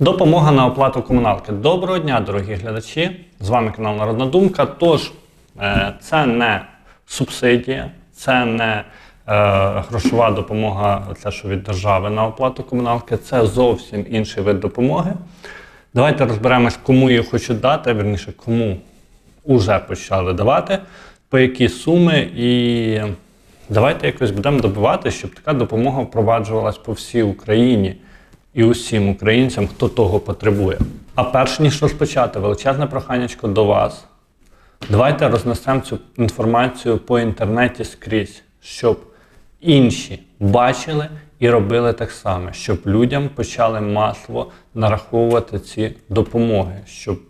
Допомога на оплату комуналки. Доброго дня, дорогі глядачі! З вами канал Народна Думка. Тож, е, це не субсидія, це не е, грошова допомога, це що від держави на оплату комуналки, це зовсім інший вид допомоги. Давайте розберемось, кому її хочуть дати, верніше, кому вже почали давати, по які суми, і давайте якось будемо добивати, щоб така допомога впроваджувалась по всій Україні і усім українцям, хто того потребує. А перш ніж розпочати, величезне проханнячко до вас. Давайте рознесемо цю інформацію по інтернеті скрізь, щоб інші бачили і робили так само, щоб людям почали масово нараховувати ці допомоги, щоб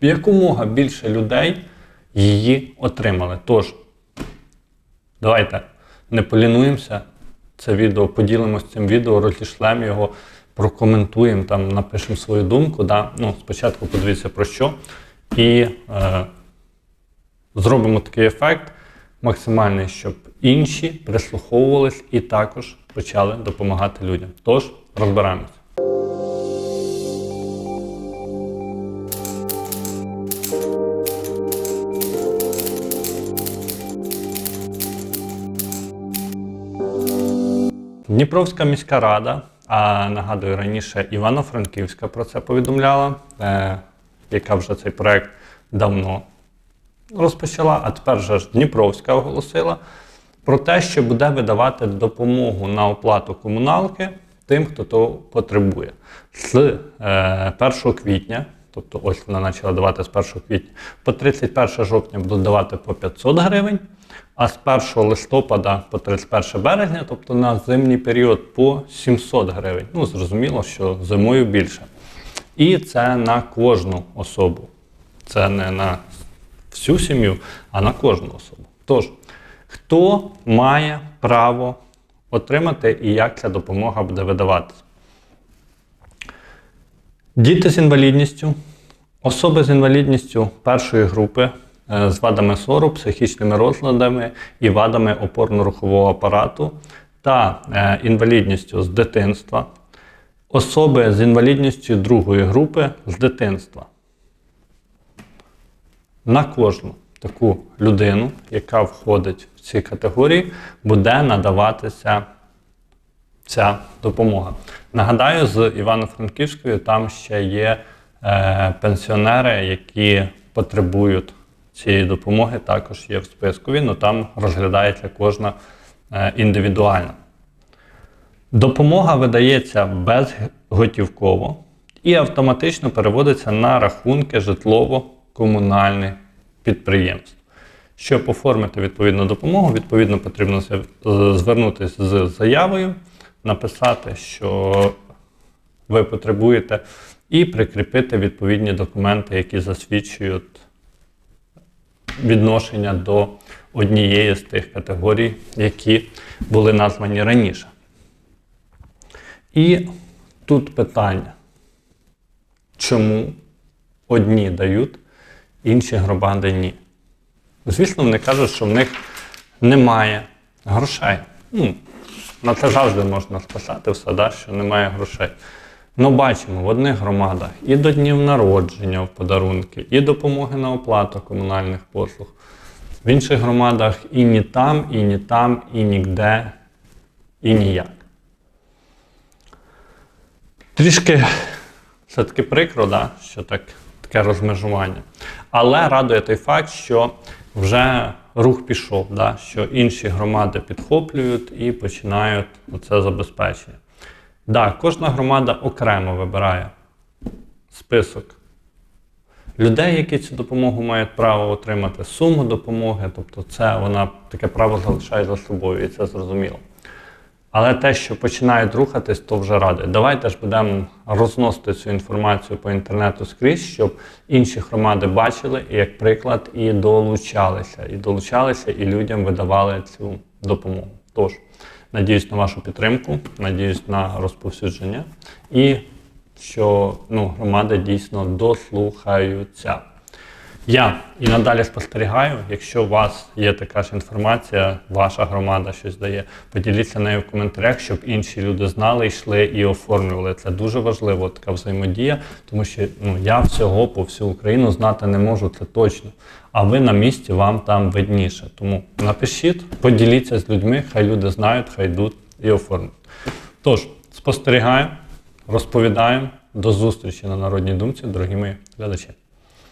якомога більше людей її отримали. Тож, давайте не полінуємося. Це відео поділимося цим відео, розішлемо його, прокоментуємо, там, напишемо свою думку. Да? Ну, спочатку подивіться про що. І е, зробимо такий ефект максимальний, щоб інші прислуховувались і також почали допомагати людям. Тож, розберемось. Дніпровська міська рада, а нагадую раніше Івано-Франківська про це повідомляла, е, яка вже цей проект давно розпочала, а тепер вже ж Дніпровська оголосила про те, що буде видавати допомогу на оплату комуналки тим, хто того потребує. З е, 1 квітня, тобто ось вона почала давати з 1 квітня, по 31 жовтня будуть давати по 500 гривень, а з 1 листопада по 31 березня, тобто на зимній період, по 700 гривень. Ну, зрозуміло, що зимою більше. І це на кожну особу. Це не на всю сім'ю, а на кожну особу. Тож, хто має право отримати і як ця допомога буде видаватися? Діти з інвалідністю, особи з інвалідністю першої групи з вадами зору, психічними розладами і вадами опорно-рухового апарату та е, інвалідністю з дитинства, особи з інвалідністю другої групи з дитинства. На кожну таку людину, яка входить в ці категорії, буде надаватися ця допомога. Нагадаю, з Івано-Франківською там ще є е, пенсіонери, які потребують цієї допомоги, також є в списку. але там розглядається кожна е, індивідуально. Допомога видається безготівково і автоматично переводиться на рахунки житлово-комунальних підприємств. Щоб оформити відповідну допомогу, відповідно потрібно звернутися з заявою, написати, що ви потребуєте, і прикріпити відповідні документи, які засвідчують відношення до однієї з тих категорій, які були названі раніше. І тут питання, чому одні дають, інші громади ні. Звісно, вони кажуть, що в них немає грошей. Ну, на це завжди можна списати все, да, що немає грошей. Ну, бачимо, в одних громадах і до днів народження в подарунки, і допомоги на оплату комунальних послуг. В інших громадах і ні там, і ні там, і ніде, і ніяк. Трішки все-таки прикро, да, що так, таке розмежування. Але радує той факт, що вже рух пішов, да, що інші громади підхоплюють і починають це забезпечення. Да, кожна громада окремо вибирає список людей, які цю допомогу мають право отримати, суму допомоги, тобто це вона таке право залишає за собою, і це зрозуміло. Але те, що починають рухатись, то вже радує. Давайте ж будемо розносити цю інформацію по інтернету скрізь, щоб інші громади бачили, і як приклад, і долучалися. І долучалися, і людям видавали цю допомогу. Тож, надіюсь на вашу підтримку, надіюсь на розповсюдження і що ну, громади дійсно дослухаються. Я і надалі спостерігаю. Якщо у вас є така ж інформація, ваша громада щось дає, поділіться нею в коментарях, щоб інші люди знали, йшли і оформлювали. Це дуже важливо, така взаємодія, тому що ну, я всього по всю Україну знати не можу, це точно. А ви на місці, вам там видніше. Тому напишіть, поділіться з людьми, хай люди знають, хай йдуть і оформлюють. Тож, спостерігаємо, розповідаємо. До зустрічі на Народній думці, дорогі мої глядачі.